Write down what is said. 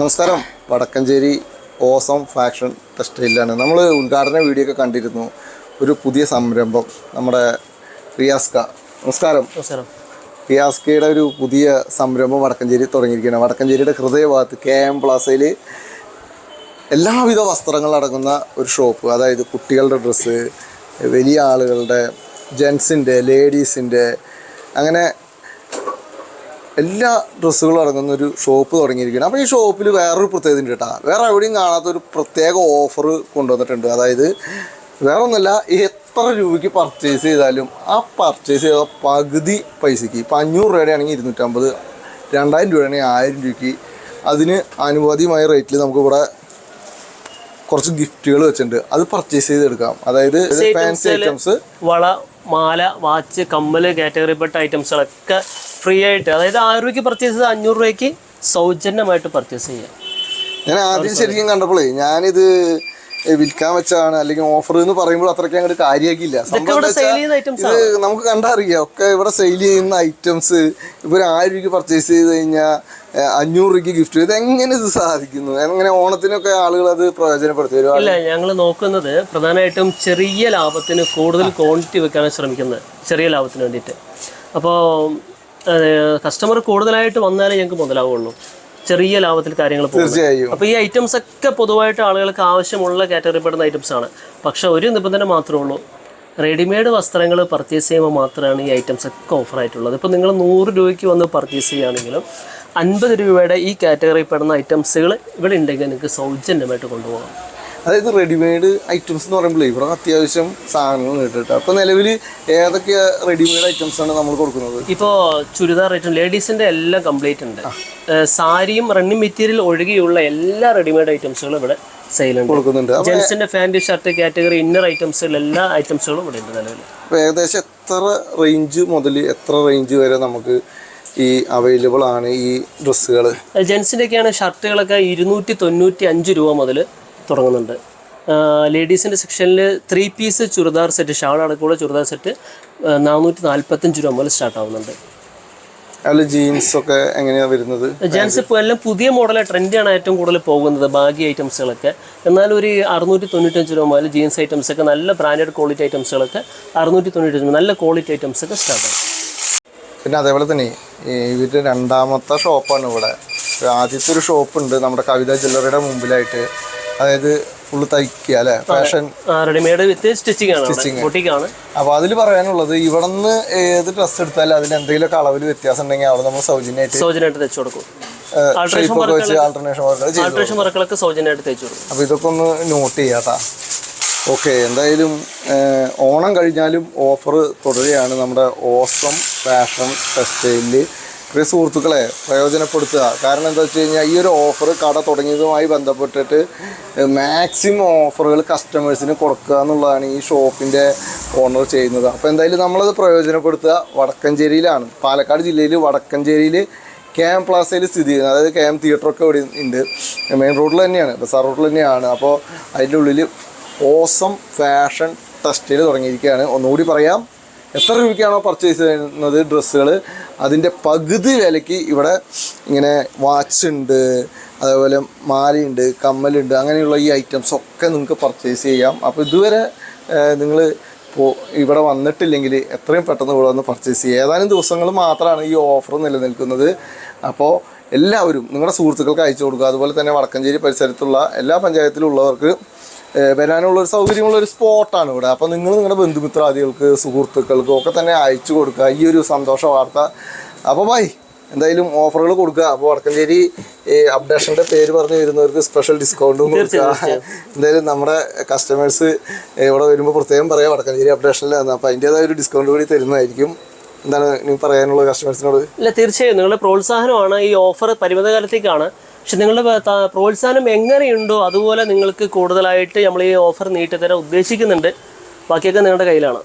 നമസ്കാരം. Vadakkanchery awesome fashion ടെക്സ്റ്റൈലാണ് നമ്മൾ ഉദ്ഘാടന വീഡിയോ ഒക്കെ കണ്ടിരുന്നു. ഒരു പുതിയ സംരംഭം നമ്മുടെ റിയാസ്ക. നമസ്കാരം. നമസ്കാരം. റിയാസ്കയുടെ ഒരു പുതിയ സംരംഭം വടക്കഞ്ചേരി തുടങ്ങിയിരിക്കുകയാണ്. വടക്കഞ്ചേരിയുടെ ഹൃദയഭാഗത്ത് കെ എം പ്ലാസയിൽ എല്ലാവിധ വസ്ത്രങ്ങൾ അടങ്ങുന്ന ഒരു ഷോപ്പ്. അതായത് കുട്ടികളുടെ ഡ്രസ്സ് വലിയ ആളുകളുടെ ജെൻസിന്റെ ലേഡീസിന്റെ അങ്ങനെ എല്ലാ ഡ്രസ്സുകളും അടങ്ങുന്ന ഒരു ഷോപ്പ് തുടങ്ങിയിരിക്കുകയാണ്. അപ്പോൾ ഈ ഷോപ്പിൽ വേറൊരു പ്രത്യേകത ഉണ്ട് കേട്ടോ. വേറെ എവിടെയും കാണാത്ത ഒരു പ്രത്യേക ഓഫർ കൊണ്ടുവന്നിട്ടുണ്ട്. അതായത് വേറെ ഒന്നുമല്ല എത്ര രൂപയ്ക്ക് പർച്ചേസ് ചെയ്താലും ആ പർച്ചേസ് ചെയ്ത പകുതി പൈസയ്ക്ക് ഇപ്പം അഞ്ഞൂറ് രൂപയുടെ ആണെങ്കിൽ ഇരുന്നൂറ്റമ്പത് രണ്ടായിരം രൂപയാണെങ്കിൽ ആയിരം രൂപയ്ക്ക് അതിന് അനുവാദിയമായ റേറ്റിൽ നമുക്കിവിടെ കുറച്ച് ഗിഫ്റ്റുകൾ വെച്ചിട്ടുണ്ട്. അത് പർച്ചേസ് ചെയ്തെടുക്കാം. അതായത് ഫാൻസി ഐറ്റംസ് വള മാല വാച്ച് കമ്മൽ കാറ്റഗറിപ്പെട്ട ഐറ്റംസുകളൊക്കെ ഫ്രീ ആയിട്ട് അതായത് ആയിരം രൂപയ്ക്ക് പർച്ചേസ് ചെയ്ത് അഞ്ഞൂറ് രൂപയ്ക്ക് സൗജന്യമായിട്ട് പർച്ചേസ് ചെയ്യാം. ഞാൻ ആദ്യം ശരിക്കും കണ്ടപ്പോഴേ ഞാനിത് വിൽക്കാൻ വെച്ചാണ് അല്ലെങ്കിൽ ഓഫർ എന്ന് പറയുമ്പോൾ അത്രയ്ക്ക് അങ്ങോട്ട് കാര്യമാക്കിയില്ല നമുക്ക് കണ്ടറിയാം ഒക്കെ ഇവിടെ സെയിൽ ചെയ്യുന്ന ഐറ്റംസ് ഇപ്പൊ ഒരു ആയിരം രൂപയ്ക്ക് പർച്ചേസ് ചെയ്ത് കഴിഞ്ഞാൽ അഞ്ഞൂറ് രൂപയ്ക്ക് ഗിഫ്റ്റ് ഇത് എങ്ങനെ ഇത് സാധിക്കുന്നു? എങ്ങനെ ഓണത്തിനൊക്കെ ആളുകൾ അത് പ്രയോജനപ്പെടുത്തി ഒരു ഇല്ല ഞങ്ങൾ നോക്കുന്നത് പ്രധാനമായിട്ടും ചെറിയ ലാഭത്തിന് കൂടുതൽ ക്വാണ്ടിറ്റി വെക്കാനാണ് ശ്രമിക്കുന്നത്. ചെറിയ ലാഭത്തിന് വേണ്ടിയിട്ട്. അപ്പോൾ കസ്റ്റമർ കൂടുതലായിട്ട് വന്നാലേ ഞങ്ങൾക്ക് മുതലാവുള്ളൂ. ചെറിയ ലാഭത്തിൽ കാര്യങ്ങൾ തീർച്ചയായും. അപ്പോൾ ഈ ഐറ്റംസ് ഒക്കെ പൊതുവായിട്ട് ആളുകൾക്ക് ആവശ്യമുള്ള കാറ്റഗറി പെടുന്ന ഐറ്റംസ് ആണ്. പക്ഷെ ഒരു നിബന്ധന മാത്രമേ ഉള്ളൂ. റെഡിമെയ്ഡ് വസ്ത്രങ്ങൾ പർച്ചേസ് ചെയ്യുമ്പോൾ മാത്രമാണ് ഈ ഐറ്റംസ് ഒക്കെ ഓഫർ ആയിട്ടുള്ളത്. ഇപ്പോൾ നിങ്ങൾ നൂറ് രൂപയ്ക്ക് വന്ന് പർച്ചേസ് ചെയ്യുകയാണെങ്കിലും അൻപത് രൂപയുടെ ഈ കാറ്റഗറിയിൽ പെടുന്ന ഐറ്റംസുകൾ ഇവിടെ ഉണ്ടെങ്കിൽ നിങ്ങൾക്ക് സൗജന്യമായിട്ട് കൊണ്ടുപോകാം. അതായത് റെഡിമെയ്ഡ് ഐറ്റംസ് എന്ന് പറയുമ്പോൾ ഇവിടെ അത്യാവശ്യം സാധനങ്ങൾ കിട്ടും. അപ്പോൾ നിലവിൽ ഏതൊക്കെ റെഡിമെയ്ഡ് ഐറ്റംസ് ആണ് നമ്മൾ കൊടുക്കുന്നത്? ഇപ്പോൾ ചുരിദാർ ഐറ്റം ലേഡീസിന്റെ എല്ലാം കംപ്ലീറ്റ് ഉണ്ട്. സാരിയും റണ്ണിങ് മെറ്റീരിയൽ ഒഴികെയുള്ള എല്ലാ റെഡിമെയ്ഡ് ഐറ്റംസുകളും ഇവിടെ സെയിലുണ്ട് കൊടുക്കുന്നുണ്ട്. ജെൻസിന്റെ ജെൻസിന്റെ ഫാന്റി ഷർട്ട് കാറ്റഗറി ഇന്നർ ഐറ്റംസുകൾ എല്ലാ ഐറ്റംസുകളും ഇവിടെ ഉണ്ട് നിലവിൽ. ഏകദേശം എത്ര റേഞ്ച് മുതൽ എത്ര റേഞ്ച് വരെ നമുക്ക് ഈ അവൈലബിൾ ആണ് ഈ ഡ്രസ്സുകൾ ജെൻസിന്റെയൊക്കെയാണ് ഷർട്ടുകളൊക്കെ ഇരുന്നൂറ്റി തൊണ്ണൂറ്റി അഞ്ച് രൂപ മുതൽ തുടങ്ങുന്നുണ്ട്. ലേഡീസിന്റെ സെക്ഷനിൽ three piece churidar set shawl അടക്കമുള്ള ചുരിദാർ സെറ്റ് നാനൂറ്റി നാൽപ്പത്തഞ്ച് രൂപ മുതൽ സ്റ്റാർട്ട് ആവുന്നുണ്ട്. അല്ല ജീൻസ് ഒക്കെ എങ്ങനെയാണ് വരുന്നത്? ജെൻസ് ഇപ്പോൾ എല്ലാം പുതിയ മോഡലെ ട്രെൻഡാണ് ഏറ്റവും കൂടുതൽ പോകുന്നത് ബാഗി ഐറ്റംസുകളൊക്കെ എന്നാൽ ഒരു അറുന്നൂറ്റി തൊണ്ണൂറ്റഞ്ച് രൂപ മുതൽ ജീൻസ് ഐറ്റംസൊക്കെ നല്ല ബ്രാൻഡഡ് ക്വാളിറ്റി ഐറ്റംസുകളൊക്കെ അറുന്നൂറ്റി തൊണ്ണൂറ്റഞ്ച് നല്ല ക്വാളിറ്റി ഐറ്റംസൊക്കെ സ്റ്റാർട്ട് ആവും. പിന്നെ അതേപോലെ തന്നെ ഇവരുടെ രണ്ടാമത്തെ ഷോപ്പാണ് ഇവിടെ. ആദ്യത്തെ ഒരു ഷോപ്പ് ഉണ്ട് നമ്മുടെ കവിത ജ്വല്ലറിയുടെ മുമ്പിലായിട്ട്. അതായത് ഫുള്ള് തയ്ക്കുക അല്ലെ? ഫാഷൻ റെഡിമെയ്ഡ് വിത്ത് സ്റ്റിച്ചിങ് ആണ് ബൊട്ടിക്കാണ് അപ്പോൾ അതിൽ പറയാനുള്ളത് ഇവിടെ നിന്ന് ഏത് ഡ്രസ്സ് എടുത്താലും അതിന് എന്തെങ്കിലും അളവിൽ വ്യത്യാസം ഉണ്ടെങ്കിൽ അവിടെ നമ്മൾ സൗജന്യമായിട്ട് സൗജന്യമായിട്ട് തയ്ച്ചു കൊടുക്കും. ആൾട്രേഷൻ വർക്കുകളൊക്കെ സൗജന്യമായിട്ട് തയ്ച്ചു കൊടുക്കും. അപ്പോൾ ഇതൊക്കെ ഒന്ന് നോട്ട് ചെയ്യാട്ടാ ഓക്കെ എന്തായാലും ഓണം കഴിഞ്ഞാലും ഓഫർ തുടരുകയാണ് നമ്മുടെ ഓസം ഫാഷൻ ടെക്സ്റ്റൈലിൽ പ്രിയ സുഹൃത്തുക്കളെ പ്രയോജനപ്പെടുത്തുക. കാരണം എന്താ വെച്ച് കഴിഞ്ഞാൽ ഈ ഒരു ഓഫർ കട തുടങ്ങിയതുമായി ബന്ധപ്പെട്ടിട്ട് മാക്സിമം ഓഫറുകൾ കസ്റ്റമേഴ്സിന് കൊടുക്കുക എന്നുള്ളതാണ് ഈ ഷോപ്പിന്റെ ഓണർ ചെയ്യുന്നത്. അപ്പോൾ എന്തായാലും നമ്മളത് പ്രയോജനപ്പെടുത്തുക. വടക്കഞ്ചേരിയിലാണ്. പാലക്കാട് ജില്ലയിൽ വടക്കഞ്ചേരിയിൽ കെ എം പ്ലാസയിൽ സ്ഥിതി ചെയ്യുന്നത്. അതായത് കെ എം തിയേറ്ററൊക്കെ ഇവിടെ ഉണ്ട്. മെയിൻ റോഡിൽ തന്നെയാണ്. ബസാർ റോഡിൽ തന്നെയാണ്. അപ്പോൾ അതിന്റെ ഉള്ളിൽ ഓസം ഫാഷൻ ടെക്സ്റ്റൈൽ തുടങ്ങിയിരിക്കുകയാണ്. ഒന്നുകൂടി പറയാം. എത്ര രൂപയ്ക്കാണോ പർച്ചേസ് ചെയ്യുന്നത് ഡ്രസ്സുകൾ അതിന്റെ പകുതി വിലയ്ക്ക് ഇവിടെ ഇങ്ങനെ വാച്ച് ഉണ്ട് അതേപോലെ മാലയുണ്ട് കമ്മലുണ്ട് അങ്ങനെയുള്ള ഈ ഐറ്റംസ് ഒക്കെ നിങ്ങൾക്ക് പർച്ചേസ് ചെയ്യാം. അപ്പോൾ ഇതുവരെ നിങ്ങൾ ഇപ്പോൾ ഇവിടെ വന്നിട്ടില്ലെങ്കിൽ എത്രയും പെട്ടെന്ന് ഇവിടെ വന്ന് പർച്ചേസ് ചെയ്യുക. ഏതാനും ദിവസങ്ങൾ മാത്രമാണ് ഈ ഓഫർ നിലനിൽക്കുന്നത്. അപ്പോൾ എല്ലാവരും നിങ്ങളുടെ സുഹൃത്തുക്കൾക്ക് അയച്ചു കൊടുക്കുക. അതുപോലെ തന്നെ വടക്കഞ്ചേരി പരിസരത്തുള്ള എല്ലാ പഞ്ചായത്തിലുള്ളവർക്ക് വരാനുള്ള ഒരു സൗകര്യമുള്ള ഒരു സ്പോട്ടാണ് ഇവിടെ. അപ്പോൾ നിങ്ങൾ നിങ്ങളുടെ ബന്ധുമിത്രാദികൾക്ക് സുഹൃത്തുക്കൾക്കും ഒക്കെ തന്നെ അയച്ചു കൊടുക്കുക. ഈ ഒരു സന്തോഷ വാർത്ത. അപ്പോൾ ബൈ. എന്തായാലും ഓഫറുകൾ കൊടുക്കുക. അപ്പോൾ വടക്കഞ്ചേരി അപ്ഡേഷന്റെ പേര് പറഞ്ഞു വരുന്നവർക്ക് സ്പെഷ്യൽ ഡിസ്കൗണ്ടും കൊടുക്കുക. എന്തായാലും നമ്മുടെ കസ്റ്റമേഴ്സ് ഇവിടെ വരുമ്പോൾ പ്രത്യേകം പറയാം വടക്കഞ്ചേരി അപ്ഡേഷനിലാണ് അപ്പോൾ അതിന്റേതായ ഒരു ഡിസ്കൗണ്ട് കൂടി തരുന്നതായിരിക്കും. എന്താണ് നീ പറയാനുള്ളത് കസ്റ്റമേഴ്സിനോട് ഇല്ല തീർച്ചയായും. നിങ്ങളുടെ പ്രോത്സാഹനമാണ് ഈ ഓഫർ പരിമിതകാലത്തേക്കാണ്. പക്ഷെ നിങ്ങളുടെ പ്രോത്സാഹനം എങ്ങനെയുണ്ടോ അതുപോലെ നിങ്ങൾക്ക് കൂടുതലായിട്ട് നമ്മൾ ഈ ഓഫർ നീട്ടിത്തരാൻ ഉദ്ദേശിക്കുന്നുണ്ട്. ബാക്കിയൊക്കെ നിങ്ങളുടെ കയ്യിലാണ്.